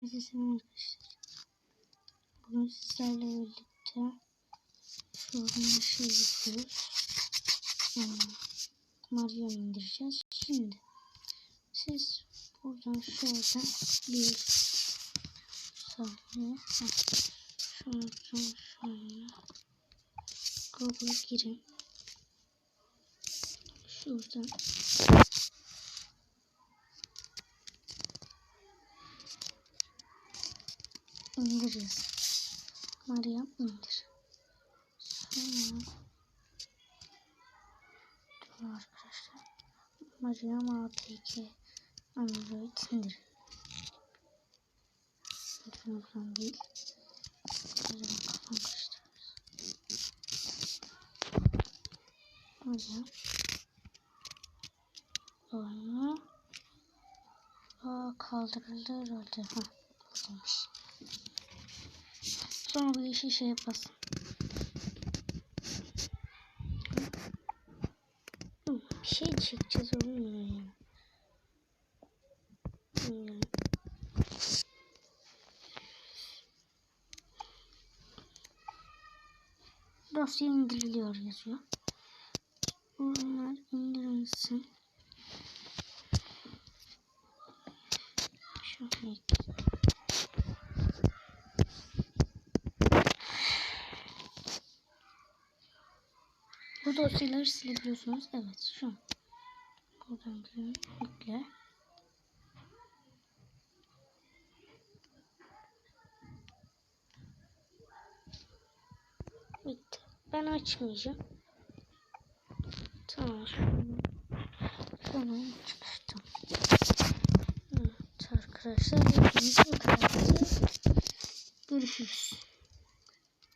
Selam arkadaşlar. Bugün sizlerle birlikte şuradan şey yapıyoruz. Hmm, Mario indireceğiz. Şimdi siz buradan şuradan bir saniye. Şuradan şöyle Google'a girin. Şuradan indiririz. Maria indir. Sonra dur arkadaşlar. Maria APK Android indir. Lütfen buradan değil. Acaba kafam karıştı. Maria. Sonra Aa, kaldırıldı herhalde. Ha, buradaymış. Sonra bu yeşil şeye basın. Bir şey çekeceğiz. Bilmiyorum. Dosya indiriliyor yazıyor. Bunlar indirilsin. Şöyle Bu dosyaları silebiliyorsunuz. Evet şu an. Buradan. Yükle. Bitti. Ben açmayacağım. Tamam. Tamam çıkıştım. Evet arkadaşlar. Görüşürüz.